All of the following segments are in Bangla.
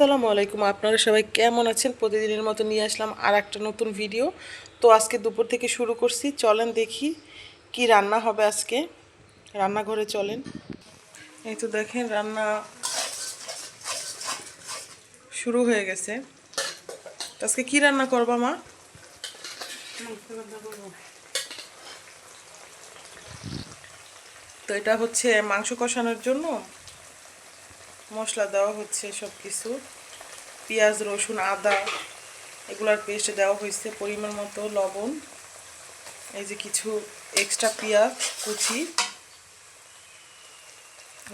আসসালামু আলাইকুম। আপনারা সবাই কেমন আছেন? প্রতিদিনের মতো নিয়ে আসলাম আর একটা নতুন ভিডিও তো আজকে দুপুর থেকে শুরু করছি। চলেন দেখি কি রান্না হবে আজকে। রান্নাঘরে চলেন। এই তো দেখেন, রান্না শুরু হয়ে গেছে। আজকে কি রান্না করবা মা? তো এটা হচ্ছে মাংস কষানোর জন্য মশলা দেওয়া হচ্ছে সব কিছু পেঁয়াজ, রসুন, আদা, এগুলার পেস্ট দেওয়া হয়েছে পরিমাণ মতো লবণ। এই যে কিছু এক্সট্রা পেঁয়াজ, কুচি।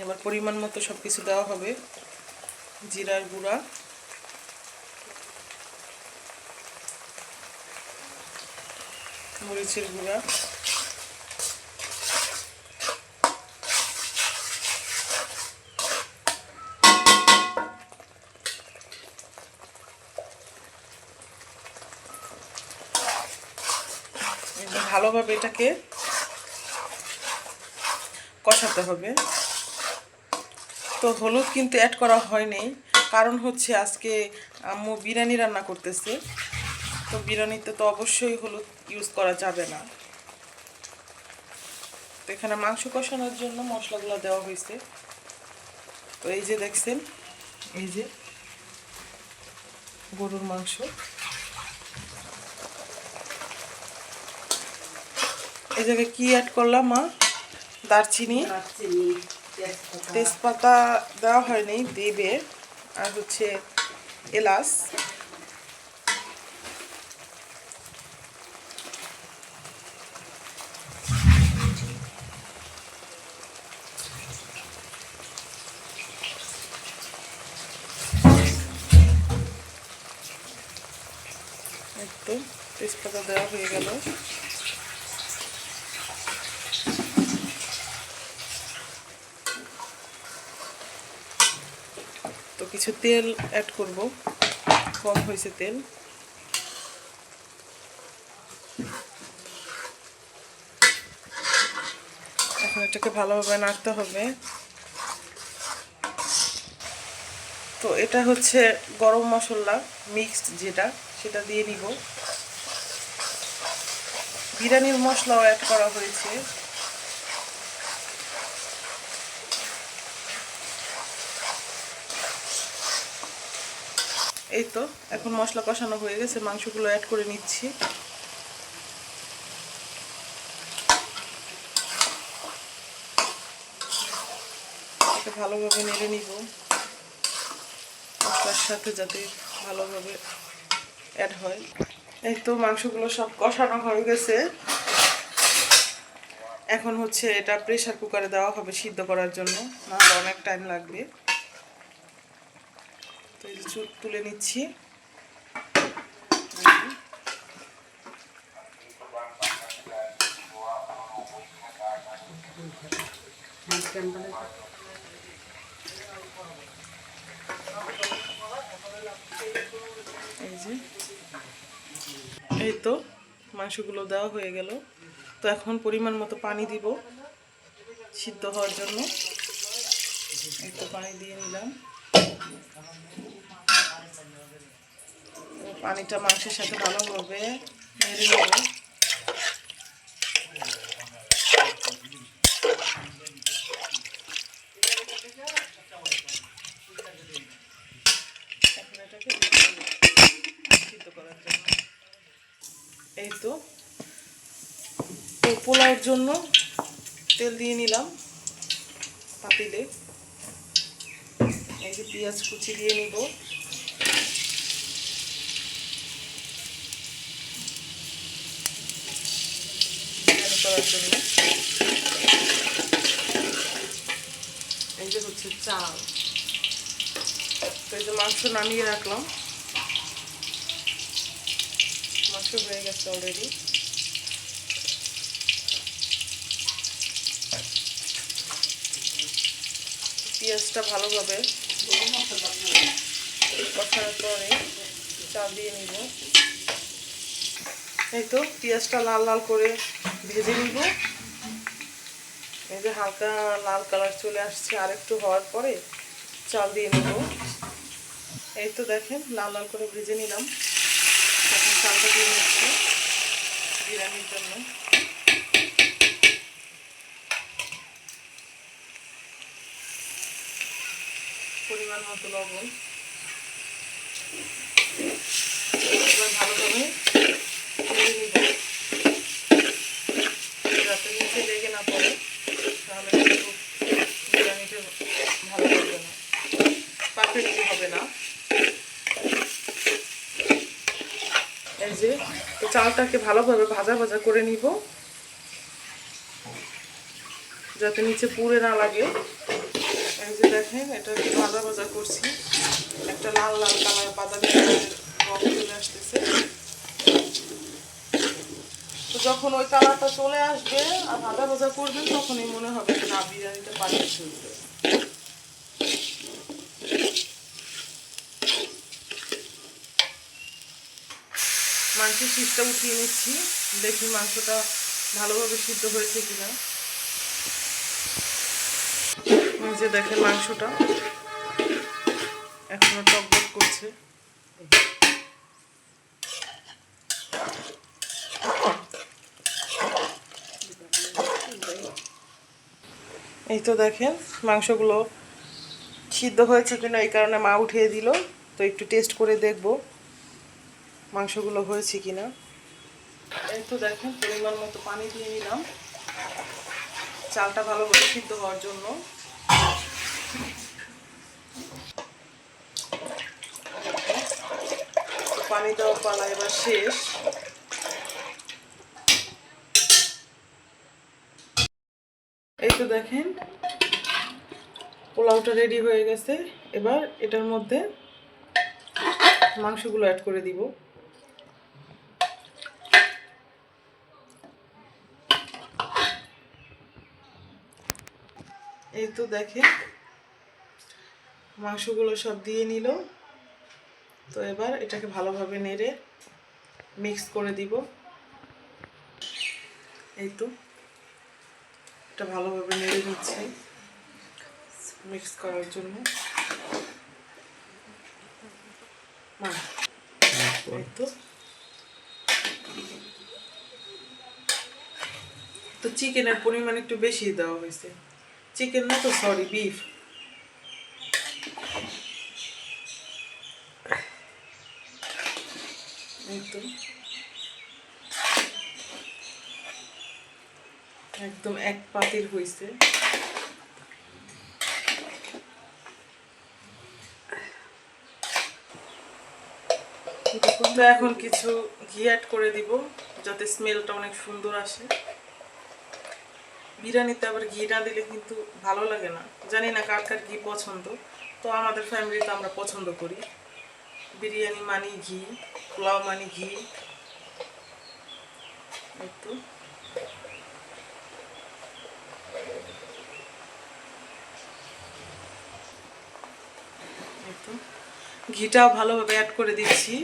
এবার পরিমাণ মতো সব কিছু দেওয়া হবে, জিরার গুঁড়া। মরিচের গুঁড়া এবার ভালোভাবে এটাকে কষাতে হবে। তো হলুদ কিন্তু অ্যাড করা হয়নি। কারণ হচ্ছে আজকে আম্মু বিরিয়ানি রান্না করতেছে। তো বিরিয়ানিতে তো অবশ্যই হলুদ ইউজ করা যাবে না। তো এখানে মাংস কষানোর জন্য মশলাগুলো দেওয়া হয়েছে। তো এই যে দেখছেন, এই যে গরুর মাংস। এই জায়গায় কি অ্যাড করলাম মা? দারচিনি। তেজপাতা। দেওয়া হয়নি দেবে। আর হচ্ছে এলাচ। একটু তেজপাতা দেওয়া হয়ে গেল। কিছু তেল অ্যাড করব। কম হয়েছে তেল। এখন এটাকে ভালোভাবে নাড়তে হবে। তো এটা হচ্ছে গরম মশলা মিক্সড যেটা, সেটা দিয়ে নিব। বিরিয়ানির মশলাও অ্যাড করা হয়েছে। এই তো, এখন মশলা কষানো হয়ে গেছে, মাংসগুলো অ্যাড করে নিচ্ছি। ভালোভাবে নেড়ে নিব। মশলার সাথে যাতে ভালোভাবে অ্যাড হয়। এই তো, মাংসগুলো সব কষানো হয়ে গেছে। এখন হচ্ছে এটা প্রেশার কুকারে দেওয়া হবে সিদ্ধ করার জন্য, নাহলে অনেক টাইম লাগবে। তো এই তুলে নিচ্ছি। এই যে। এই তো মাংসগুলো দেওয়া হয়ে গেল। তো এখন পরিমাণ মতো পানি দিব সিদ্ধ হওয়ার জন্য। তো পানি দিয়ে নিলাম। পানিটা মাংসের সাথে করার জন্য। এই তো পোলাওর জন্য তেল দিয়ে নিলাম পাতিলে। যে পেঁয়াজ কুচি দিয়ে নিব। করার জন্য। এই যে হচ্ছে চাল। তো এই যে মাংস নামিয়ে রাখলাম। মাংস হয়ে গেছে অলরেডি পেঁয়াজটা ভালোভাবে কষানোর পরে চাল দিয়ে নিব এই তো পেঁয়াজটা লাল লাল করে ভেজে নিব। এই যে হালকা লাল কালার চলে আসছে আর একটু হওয়ার পরে চাল দিয়ে নেব। এই তো দেখেন, লাল লাল করে ভেজে নিলাম। এখন চালটা দিয়ে নিচ্ছি, বিরিয়ানির জন্য। পরিমাণ মতো লবণ। ভালোভাবে যাতে নিচে লেগে না পড়ে, তাহলে কিন্তু বিরিয়ানিটা ভালো লাগবে না। পারফেক্টলি হবে না। এই যে, তো চালটাকে ভালোভাবে ভাজা ভাজা করে নিব। যাতে নিচে পুড়ে না লাগে। যে দেখেন, এটা একটু ভাজা ভাজা করছি। একটা লাল লাল কালার বাদামি রং চলে আসতেছে। তো যখন ওই কালারটা চলে আসবে আর ভাজা ভাজা করবেন তখনই মনে হবে যে না, বিরিয়ানিটা পারফেক্ট হয়েছে মাংসের শীতটা উঠিয়ে নিচ্ছি। দেখি মাংসটা ভালোভাবে সিদ্ধ হয়েছে কিনা। এই যে দেখেন মাংসটা। এখনও টকবক করছে। এই তো দেখেন মাংসগুলো সিদ্ধ হয়েছে কিনা এই কারণে মা উঠিয়ে দিল। তো একটু টেস্ট করে দেখব মাংসগুলো হয়েছে কিনা। এই তো দেখেন পরিমাণ মতো পানি দিয়ে নিলাম। চালটা ভালোভাবে সিদ্ধ হওয়ার জন্য। তো পালা, এবার শেষ। এই তো দেখেন, পোলাওটা রেডি হয়ে গেছে। এবার এটার মধ্যে মাংসগুলো অ্যাড করে দিব। এই তো দেখেন, মাংসগুলো সব দিয়ে নিল। তো এবার এটাকে ভালোভাবে নেড়ে মিক্স করে দিব। তো এটা ভালোভাবে নেড়ে নিচ্ছি মিক্স করার জন্য। তো। চিকেনের পরিমাণ একটু বেশি দেওয়া হয়েছে। চিকেন না তো সরি বিফ এই তো একদম এক পাতিল হয়েছে এখন কিছু ঘি অ্যাড করে দিব, যাতে স্মেলটা অনেক সুন্দর আসে। বিরিয়ানিতে আবার ঘি না দিলে কিন্তু ভালো লাগে না। জানি না কার কার ঘি পছন্দ, তো আমাদের ফ্যামিলিতে আমরা পছন্দ করি। বিরিয়ানি মানি ঘি পোলাও মানি ঘি। একটু। ঘিটাও ভালোভাবে অ্যাড করে দিচ্ছি।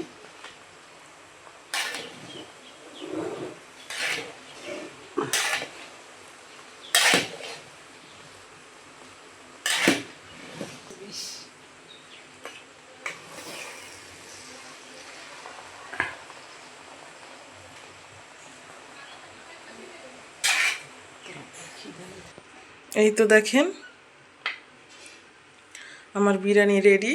এই তো দেখেন, আমার বিরিয়ানি রেডি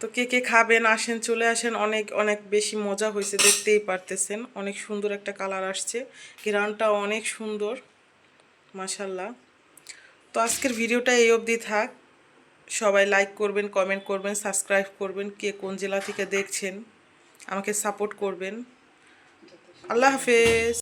তো কে কে খাবেন, আসেন, চলে আসেন, অনেক অনেক বেশি মজা হয়েছে, দেখতেই পারতেছেন। অনেক সুন্দর একটা কালার আসছে গ্রাউন্ডটাও অনেক সুন্দর মাসাল্লাহ তো আজকের ভিডিওটা এই অবধি থাক। সবাই লাইক করবেন কমেন্ট করবেন সাবস্ক্রাইব করবেন, কে কোন জেলা থেকে দেখছেন, আমাকে সাপোর্ট করবেন। আল্লাহ হাফেজ।